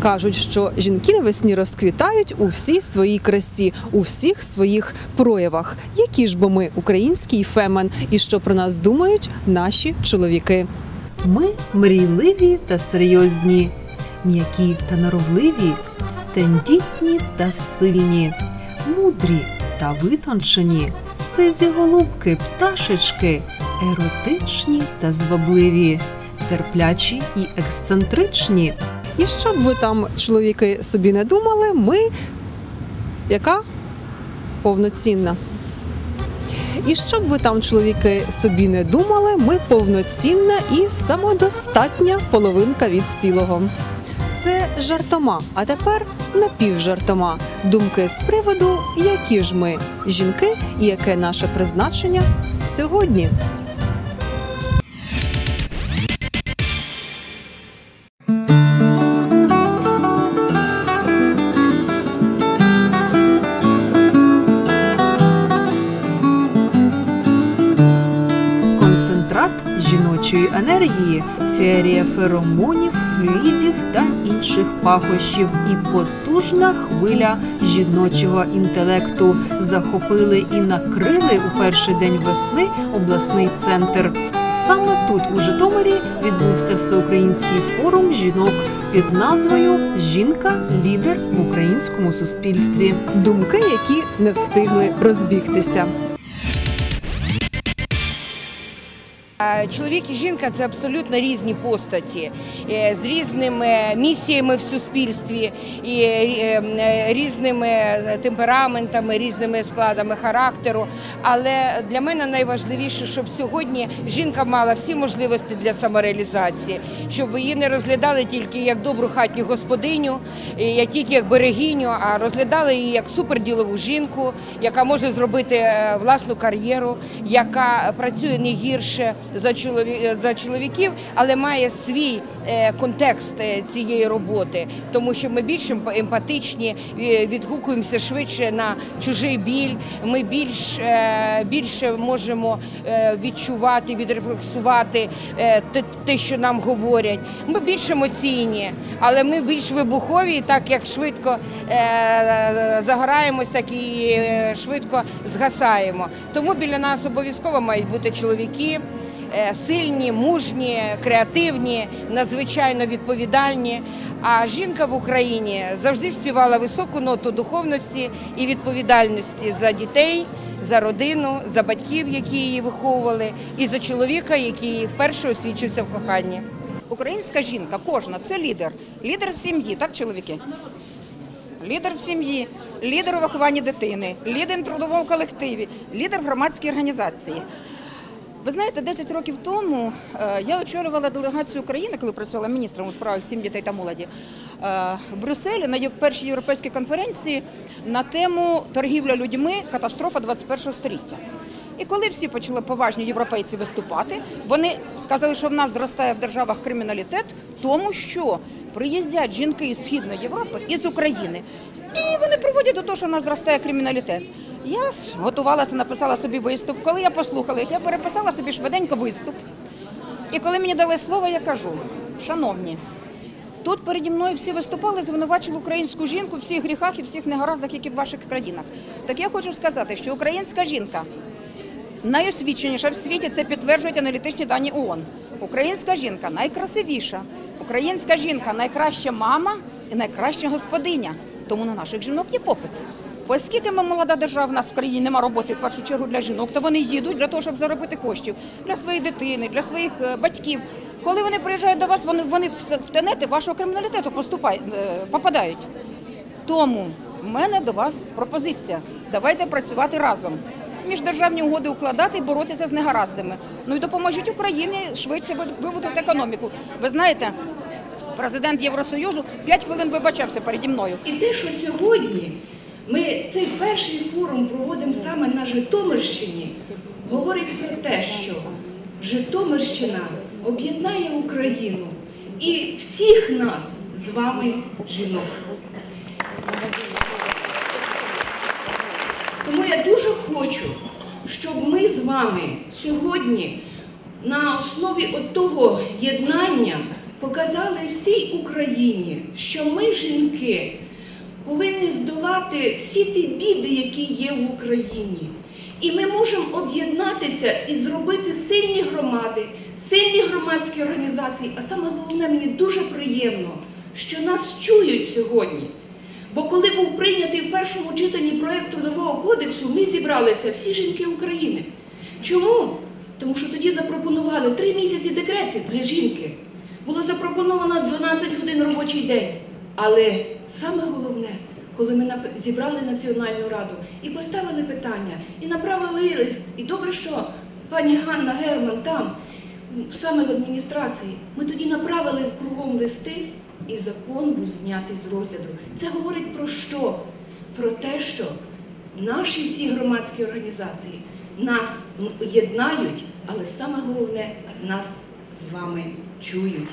Кажуть, що жінки навесні розквітають у всій своїй красі, у всіх своїх проявах. Які ж бо ми український фемен, і що про нас думають наші чоловіки? Ми мрійливі та серйозні, м'які та норовливі, тендітні та сильні, мудрі та витончені, сизі голубки, пташечки, еротичні та звабливі, терплячі і ексцентричні. І щоб ви там, чоловіки, собі не думали, ми яка повноцінна. І щоб ви там, чоловіки, собі не думали, ми повноцінна і самодостатня половинка від цілого. Це жартома, а тепер напівжартома. Думки з приводу, які ж ми жінки і яке наше призначення сьогодні. Жіночої енергії, феерія феромонів, флюїдів та інших пахощів і потужна хвиля жіночого інтелекту захопили і накрили у перший день весни обласний центр. Саме тут, у Житомирі, відбувся всеукраїнський форум жінок під назвою Жінка лідер в українському суспільстві. Думки, які не встигли розбігтися. Чоловік і жінка це абсолютно різні постаті е, з різними місіями в суспільстві і е, е, різними темпераментами, різними складами характеру. Але для мене найважливіше, щоб сьогодні жінка мала всі можливості для самореалізації, щоб її не розглядали тільки як добру хатню господиню, як тільки як берегиню, а розглядали її як суперділову жінку, яка може зробити е, власну кар'єру, яка працює не гірше за чолові- чоловіків, але має свій е, контекст е, цієї роботи, тому що ми більш емп- емпатичні, е, відгукуємося швидше на чужий біль. Ми більш е, більше можемо е, відчувати, відрефлексувати е, те, що нам говорять. Ми більш емоційні, але ми більш вибухові, так як швидко е, загораємось, так і е, швидко згасаємо. Тому біля нас обов'язково мають бути чоловіки. е, Сильні, мужні, креативні, надзвичайно відповідальні. А жінка в Україні завжди співала високу ноту духовності і відповідальності за дітей, за родину, за батьків, які її виховували, і за чоловіка, який вперше освічився в коханні. Українська жінка, кожна це лідер. Лідер в сім'ї, так, чоловіки? Лідер в сім'ї, лідер у вихованні дитини, лідер в трудовому колективі, лідер в громадській організації. Ви знаєте, 10 років тому е, я очолювала делегацію України, коли працювала міністром у справах сім'ї дітей та молоді е, в Брюсселі на першій європейській конференції на тему торгівля людьми катастрофа 21 століття. І коли всі почали поважні європейці виступати, вони сказали, що в нас зростає в державах криміналітет, тому що приїздять жінки із Східної Європи і з України. І вони приводять до того, що в нас зростає криміналітет. Я готувалася, написала собі виступ. Коли я послухала їх, я переписала собі швиденько виступ. І коли мені дали слово, я кажу: шановні, тут переді мною всі виступали, звинувачили українську жінку в всіх гріхах і всіх негараздах, які в ваших країнах. Так я хочу сказати, що українська жінка найосвіченіша в світі, це підтверджують аналітичні дані ООН. Українська жінка найкрасивіша, українська жінка найкраща мама і найкраща господиня. Тому на наших жінок є попит. Оскільки ми молода держава, в нас в країні немає роботи в першу чергу для жінок, то вони їдуть для того, щоб заробити коштів для своєї дитини, для своїх е, батьків. Коли вони приїжджають до вас, вони, вони в, тенети вашого криміналітету поступають, е, попадають. Тому в мене до вас пропозиція. Давайте працювати разом. Міждержавні угоди укладати і боротися з негараздами. Ну і допоможіть Україні швидше вибудувати економіку. Ви знаєте, президент Євросоюзу 5 хвилин вибачався переді мною. І те, що сьогодні ми цей перший форум проводимо саме на Житомирщині, говорить про те, що Житомирщина об'єднає Україну і всіх нас з вами жінок. Тому я дуже хочу, щоб ми з вами сьогодні на основі того єднання показали всій Україні, що ми, жінки, повинні здолати всі ті біди, які є в Україні. І ми можемо об'єднатися і зробити сильні громади, сильні громадські організації. А саме головне, мені дуже приємно, що нас чують сьогодні. Бо коли був прийнятий в першому читанні проект трудового кодексу, ми зібралися всі жінки України. Чому? Тому що тоді запропонували три місяці декрети для жінки. Було запропоновано 12 годин робочий день. Але саме головне, коли ми зібрали Національну раду і поставили питання, і направили лист, і добре, що пані Ганна Герман там, саме в адміністрації, ми тоді направили кругом листи, і закон був знятий з розгляду. Це говорить про що? Про те, що наші всі громадські організації нас єднають, але саме головне нас з вами чують.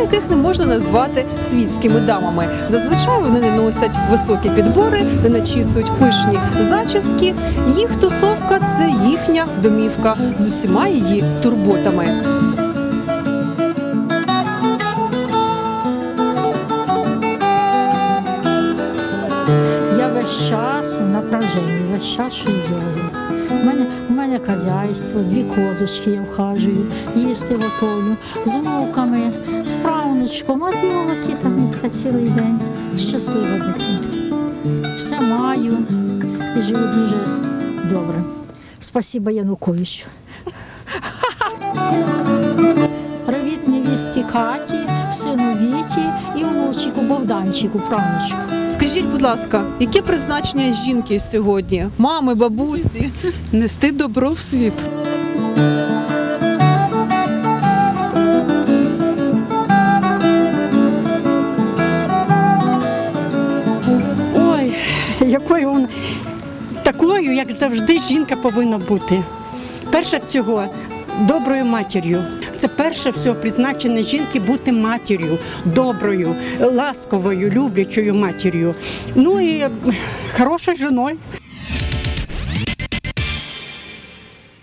Яких не можна назвати світськими дамами. Зазвичай вони не носять високі підбори, не начісують пишні зачіски. Їх тусовка це їхня домівка з усіма її турботами. Час в напряженні, весь час щось делаю. У мене, у мене хазяйство, дві козочки я вхажую, їсти готовлю, з внуками, з правнучком, а ділки там така цілий день. Щаслива до. Все маю і живу дуже добре. Спасибо Януковичу. Привіт невістки Каті, сину Віті і внучику Богданчику, правнучку. Скажіть, будь ласка, яке призначення жінки сьогодні? Мами, бабусі? нести добро в світ. Ой, якою вона такою, як завжди, жінка повинна бути. Перше всього доброю матір'ю. Це перше всього призначення жінки бути матір'ю, доброю, ласковою, люблячою матір'ю. Ну і е, хорошою жіною.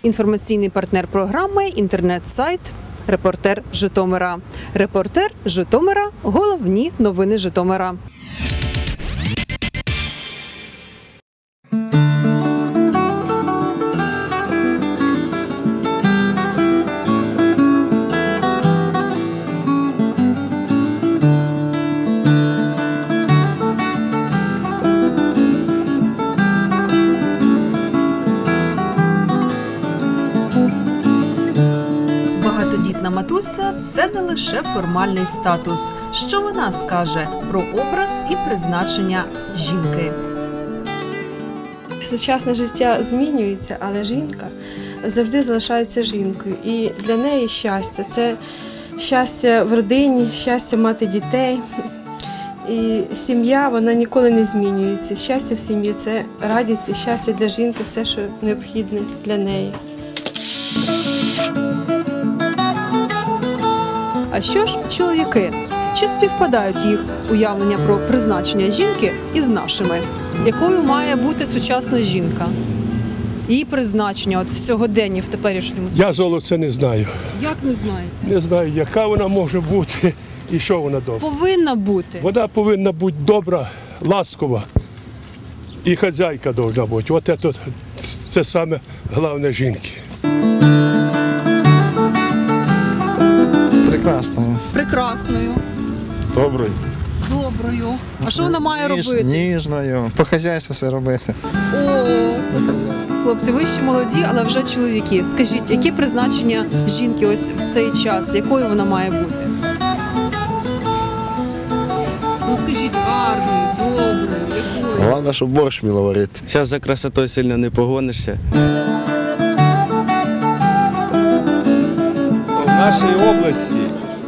Інформаційний партнер програми інтернет-сайт Репортер Житомира. Репортер Житомира. Головні новини Житомира. Не лише формальний статус. Що вона скаже про образ і призначення жінки? Сучасне життя змінюється, але жінка завжди залишається жінкою. І для неї щастя це щастя в родині, щастя мати дітей. І сім'я вона ніколи не змінюється. Щастя в сім'ї це радість і щастя для жінки, все, що необхідне для неї. А що ж чоловіки? Чи співпадають їх уявлення про призначення жінки із нашими? Якою має бути сучасна жінка? Її призначення от в сьогоденні в теперішньому світі? Я золоце не знаю. Як не знаєте? Не знаю, яка вона може бути і що вона добра. Повинна бути. Вона повинна бути добра, ласкова і хазяйка повинна бути. От це, це саме головне жінки. Прекрасно. Прекрасною, Добрий. доброю. А що вона має Ніж- робити? Ніжною. По хазяйству все робити. О, По хлопці, ви ще молоді, але вже чоловіки. Скажіть, яке призначення жінки ось в цей час? Якою вона має бути? Ну скажіть, гарною, доброю, якою? Головне, щоб борщ вміло варити. Зараз за красотою сильно не погонишся. Нашій області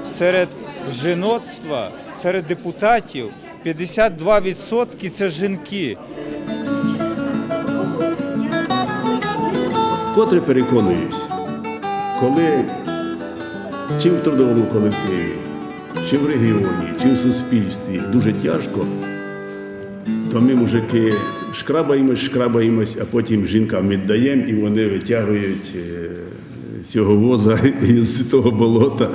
серед жіноцтва, серед депутатів 52% це жінки. Котре переконуюсь, коли чи в трудовому колективі, чи в регіоні, чи в суспільстві дуже тяжко, то ми, мужики, шкрабаємось, шкрабаємось, а потім жінкам віддаємо і вони витягують е, цього воза із того болота.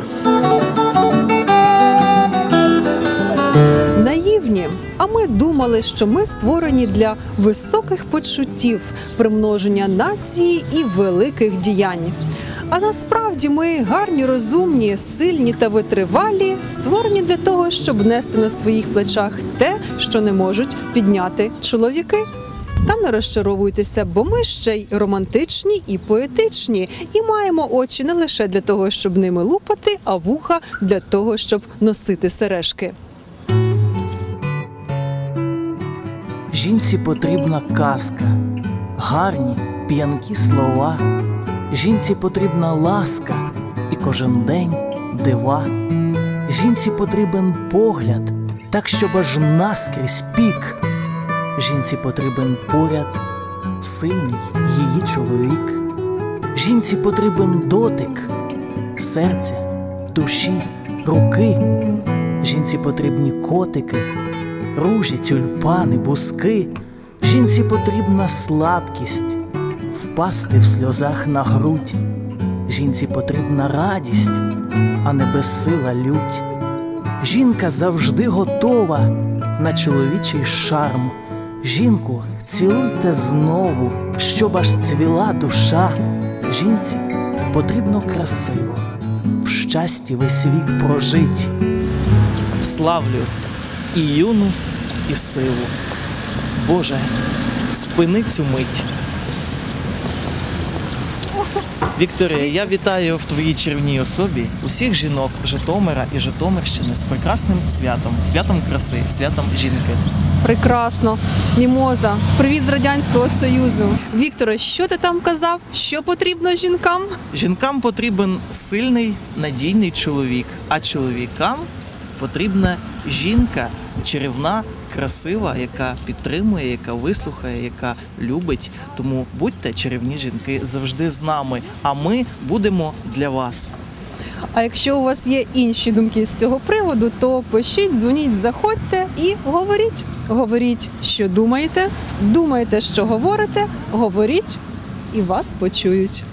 Наївні. А ми думали, що ми створені для високих почуттів, примноження нації і великих діянь. А насправді ми гарні, розумні, сильні та витривалі, створені для того, щоб нести на своїх плечах те, що не можуть підняти чоловіки. Та не розчаровуйтеся, бо ми ще й романтичні і поетичні, і маємо очі не лише для того, щоб ними лупати, а вуха для того, щоб носити сережки. Жінці потрібна казка, гарні п'янкі слова. Жінці потрібна ласка і кожен день дива. Жінці потрібен погляд, так щоб аж наскрізь пік. Жінці потрібен поряд, сильний її чоловік. Жінці потрібен дотик, серця, душі, руки. Жінці потрібні котики, ружі, тюльпани, бузки. Жінці потрібна слабкість, впасти в сльозах на грудь. Жінці потрібна радість, а не безсила лють. Жінка завжди готова на чоловічий шарм. Жінку цілуйте знову, щоб аж цвіла душа. Жінці потрібно красиво, в щасті весь вік прожить. Славлю і юну, і силу. Боже, спини цю мить. Вікторія, я вітаю в твоїй червній особі усіх жінок Житомира і Житомирщини з прекрасним святом, святом краси, святом жінки. Прекрасно, мімоза. Привіт з радянського союзу. Вікторе, що ти там казав? Що потрібно жінкам? Жінкам потрібен сильний, надійний чоловік, а чоловікам потрібна жінка чарівна, красива, яка підтримує, яка вислухає, яка любить. Тому будьте чарівні жінки завжди з нами. А ми будемо для вас. А якщо у вас є інші думки з цього приводу, то пишіть, дзвоніть, заходьте і говоріть. Говоріть, що думаєте, думаєте, що говорите, говоріть, і вас почують.